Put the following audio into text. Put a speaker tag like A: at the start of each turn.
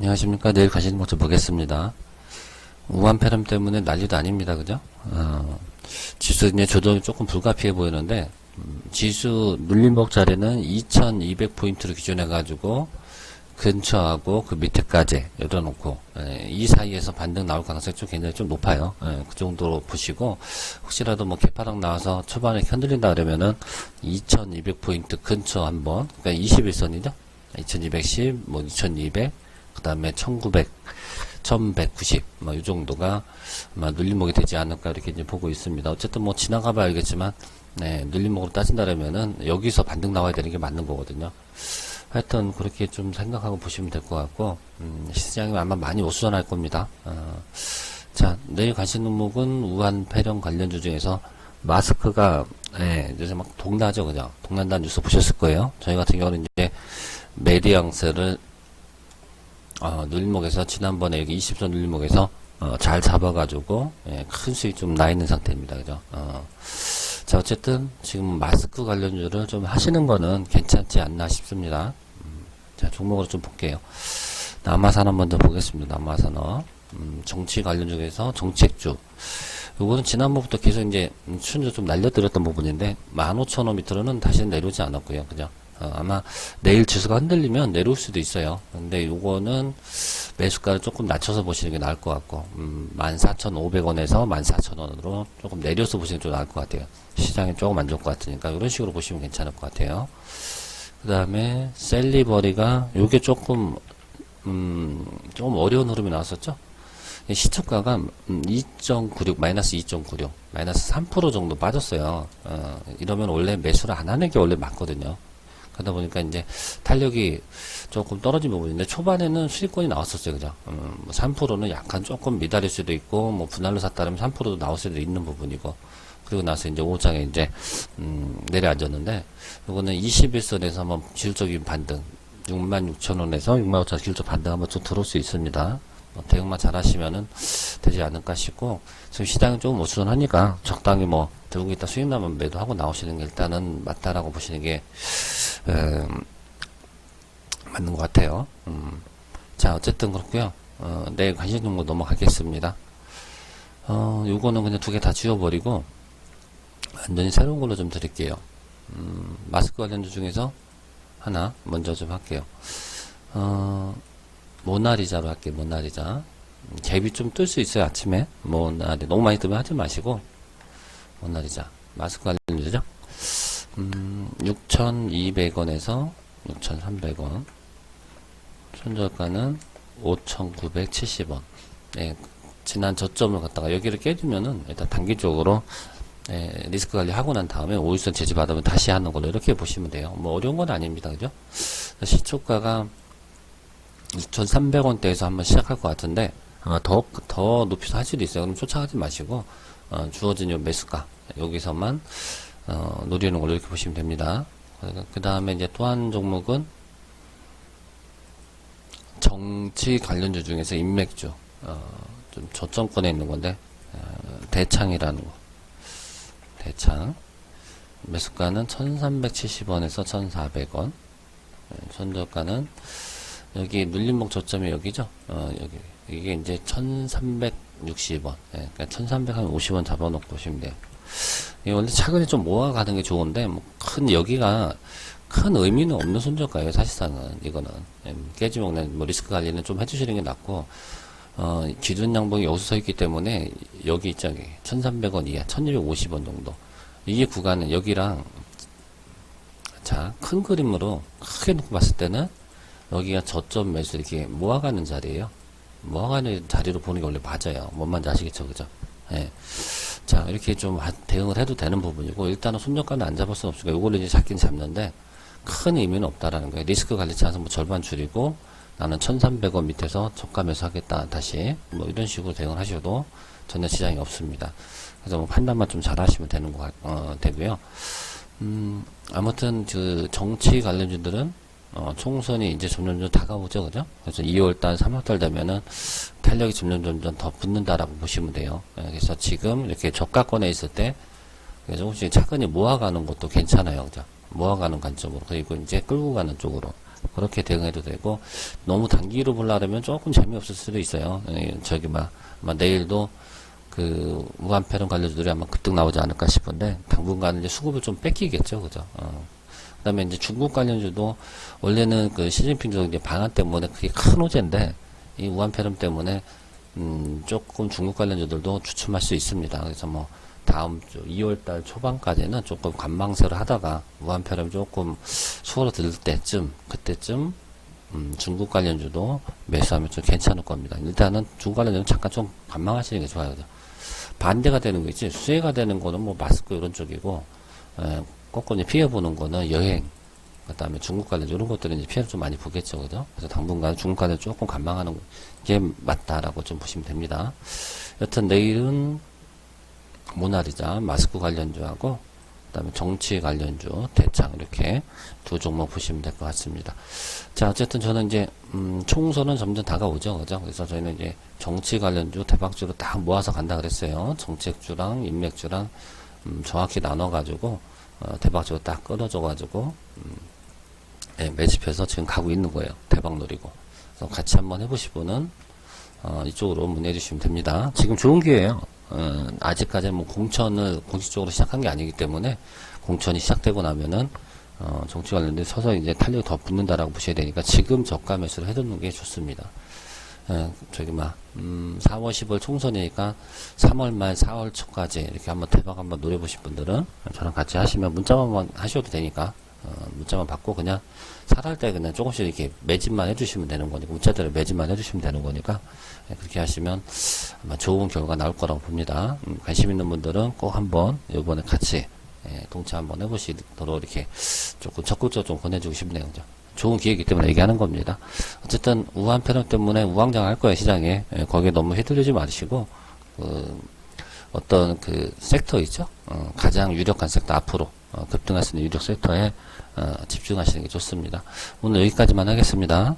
A: 안녕하십니까. 내일 가시는 모습 보겠습니다. 우한 패럼 때문에 난리도 아닙니다. 그죠? 어, 지수 이제 조정이 조금 불가피해 보이는데, 음, 지수 눌림목 자리는 2200포인트를 기준해가지고, 근처하고 그 밑에까지 열어놓고, 예, 이 사이에서 반등 나올 가능성이 좀 굉장히 좀 높아요. 예, 그 정도로 보시고, 혹시라도 뭐 개파락 나와서 초반에 흔들린다 그러면은 2200포인트 근처 한번, 그러니까 21선이죠? 2210, 뭐 2200, 그 다음에 1900, 1190, 뭐, 이 정도가 아마 눌림목이 되지 않을까 이렇게 이제 보고 있습니다. 어쨌든 뭐 지나가봐 알겠지만, 네, 눌림목으로 따진다면은 여기서 반등 나와야 되는 게 맞는 거거든요. 하여튼 그렇게 좀 생각하고 보시면 될 것 같고, 음, 시장이 아마 많이 오수전할 겁니다. 어, 자, 내일 가신 종목은 우한 폐렴 관련주 중에서 마스크가, 예, 요새 막 동나죠, 그죠? 동난다는 뉴스 보셨을 거예요. 저희 같은 경우는 이제 메디앙스를 어, 눌림목에서 지난번에 여기 20선 눌림목에서 어, 잘 잡아가지고 예, 큰 수익 좀 나 있는 상태입니다. 그죠? 어, 자 어쨌든 지금 마스크 관련주를 좀 하시는 거는 괜찮지 않나 싶습니다. 음, 자 종목으로 좀 볼게요. 남아산업 먼저 보겠습니다. 남아산업 음, 정치 관련 중에서 정책주 요거는 지난번부터 계속 이제 음, 추천주 좀 날려드렸던 부분인데 15,000원 밑으로는 다시는 내려오지 않았고요. 그죠? 어, 아마 내일 지수가 흔들리면 내려올 수도 있어요. 근데 요거는 매수가를 조금 낮춰서 보시는 게 나을 것 같고, 음, 14,500원에서 14,000원으로 조금 내려서 보시는 게 좀 나을 것 같아요. 시장이 조금 안 좋을 것 같으니까, 이런 식으로 보시면 괜찮을 것 같아요. 그 다음에, 셀리버리가, 요게 조금, 음, 조금 어려운 흐름이 나왔었죠? 시초가가 음, 2.96 마이너스 2.96 마이너스 3% 정도 빠졌어요. 어, 이러면 원래 매수를 안 하는 게 원래 맞거든요. 그러다 보니까 이제 탄력이 조금 떨어진 부분인데 초반에는 수익권이 나왔었어요, 그죠? 음, 뭐 3%는 약간 조금 미달일 수도 있고 뭐 분할로 샀다면 3%도 나올 수도 있는 부분이고 그리고 나서 이제 5장에 이제 음, 내려앉았는데 이거는 21선에서 한번 기술적인 반등 66,000원에서 65,000원 기술적 반등 한번 좀 들어올 수 있습니다. 뭐 대응만 잘 하시면은 되지 않을까 싶고 지금 시장이 조금 어수선하니까 적당히 뭐 들고 있다 수익 나면 매도하고 나오시는 게 일단은 맞다라고 보시는 게 음, 맞는 것 같아요. 음. 자 어쨌든 그렇고요. 어, 내일 관심 종목 넘어가겠습니다. 어, 요거는 그냥 두 개 다 지워버리고 완전히 새로운 걸로 좀 드릴게요. 음, 마스크 관련주 중에서 하나 먼저 좀 할게요. 어, 모나리자로 할게요. 모나리자. 음, 갭이 좀 뜰 수 있어요. 아침에. 모나리 너무 많이 뜨면 하지 마시고 모나리자. 마스크 관련주죠. 음, 6,200원에서 6,300원. 손절가는 5,970원. 예, 지난 저점을 갖다가 여기를 깨주면은 일단 단기적으로 예, 리스크 관리하고 난 다음에 5일선 제지받으면 다시 하는 걸로 이렇게 보시면 돼요. 뭐 어려운 건 아닙니다. 그죠? 시초가가 6,300원대에서 한번 시작할 것 같은데 아마 더, 더 높이서 할 수도 있어요. 그럼 쫓아가지 마시고 어, 주어진 요 매수가 여기서만 어, 노리는 걸로 이렇게 보시면 됩니다. 그 다음에 이제 또 한 종목은 정치 관련주 중에서 인맥주. 어, 좀 저점권에 있는 건데 어, 대창이라는 거. 대창. 매수가는 1370원에서 1400원. 손절가는 여기 눌림목 저점이 여기죠? 어, 여기. 이게 이제 1360원. 예, 그러니까 1350원 잡아놓고 보시면 돼요. 이 원래 차근히 좀 모아가는 게 좋은데 뭐 큰 여기가 큰 의미는 없는 손절가예요 사실상은 이거는. 예, 깨지면 그냥 뭐 리스크 관리는 좀 해주시는 게 낫고 어, 기준 양봉이 여기서 서 있기 때문에 여기 있죠 여기 1300원 이하 1250원 정도. 이게 구간은 여기랑 자 큰 그림으로 크게 놓고 봤을 때는 여기가 저점 매수 이렇게 모아가는 자리예요 모아가는 자리로 보는 게 원래 맞아요 뭔 말인지 아시겠죠 그죠 예. 자, 이렇게 좀 하- 대응을 해도 되는 부분이고, 일단은 손절가는 안 잡을 수는 없으니까, 요거를 이제 잡긴 잡는데, 큰 의미는 없다라는 거예요. 리스크 관리 차에서 뭐 절반 줄이고, 나는 1300원 밑에서 저가 매수하겠다, 다시. 뭐 이런 식으로 대응을 하셔도 전혀 지장이 없습니다. 그래서 뭐 판단만 좀 잘 하시면 되는 거, 같- 어, 되고요. 음, 아무튼, 그, 정치 관련주들은, 어, 총선이 이제 점점점 다가오죠, 그죠? 그래서 2월달, 3월달 되면은 탄력이 점점 점점 더 붙는다라고 보시면 돼요. 예, 그래서 지금 이렇게 저가권에 있을 때 조금씩 차근히 모아가는 것도 괜찮아요, 그죠? 모아가는 관점으로 그리고 이제 끌고 가는 쪽으로 그렇게 대응해도 되고 너무 단기로 보려면 조금 재미없을 수도 있어요. 예, 저기 막, 아마 내일도 그 무한패런 관련주들이 아마 급등 나오지 않을까 싶은데 당분간은 이제 수급을 좀 뺏기겠죠, 그죠? 어. 그다음에 이제 중국 관련주도 원래는 그 시진핑 저 이제 방한 때문에 그게 큰 호재인데 이 우한패럼 때문에 음 조금 중국 관련주들도 주춤할 수 있습니다. 그래서 뭐 다음 주 2월달 초반까지는 조금 관망세를 하다가 무한패럼 조금 수월들 때쯤 그때쯤 음, 중국 관련주도 매수하면 좀 괜찮을 겁니다. 일단은 중국 관련주는 잠깐 좀 관망하시는 게 좋아요. 반대가 되는 거 있지. 수혜가 되는 거는 뭐 마스크 이런 쪽이고, 에, 이제 피해보는 거는 여행, 그 다음에 중국 관련 이런 것들은 이제 피해를 좀 많이 보겠죠. 그죠? 그래서 당분간 중국 관련 조금 관망하는 게 맞다라고 좀 보시면 됩니다. 여튼 내일은 모나리자, 마스크 관련주하고, 그 다음에 정치 관련주, 대창, 이렇게 두 종목 보시면 될 것 같습니다. 자, 어쨌든 저는 이제, 음, 총선은 점점 다가오죠. 그죠? 그래서 저희는 이제 정치 관련주, 대박주로 딱 모아서 간다 그랬어요. 정책주랑 인맥주랑, 음, 정확히 나눠가지고, 어, 대박주로 딱 끊어줘가지고, 음, 예, 매집해서 지금 가고 있는 거예요. 대박 노리고. 그래서 같이 한번 해보실 분은, 어, 이쪽으로 문의해 주시면 됩니다. 지금 좋은 기회예요. 어, 아직까지 뭐 공천을 공식적으로 시작한 게 아니기 때문에 공천이 시작되고 나면은 어, 정치 관련된 서서 이제 탄력이 더 붙는다라고 보셔야 되니까 지금 저가 매수를 해두는 게 좋습니다. 어, 저기 막 음, 4월 10월 총선이니까 3월 말 4월 초까지 이렇게 한번 대박 한번 노려보신 분들은 저랑 같이 하시면 문자만 하셔도 되니까 어, 문자만 받고 그냥 살할 때 그냥 조금씩 이렇게 매집만 해주시면 되는 거니까 문자대로 매집만 해주시면 되는 거니까 예, 그렇게 하시면 아마 좋은 결과 나올 거라고 봅니다. 음, 관심 있는 분들은 꼭 한번 이번에 같이 예, 동체 한번 해보시도록 이렇게 조금 적극적으로 좀 권해주고 싶네요. 그죠? 좋은 기회이기 때문에 얘기하는 겁니다. 어쨌든 우한 패널 때문에 우왕좌왕 할 거예요 시장에 예, 거기에 너무 휘둘리지 마시고 그 어떤 그 섹터 있죠? 어, 가장 유력한 섹터 앞으로 어, 급등할 수 있는 유력 섹터에 어, 집중하시는 게 좋습니다. 오늘 여기까지만 하겠습니다.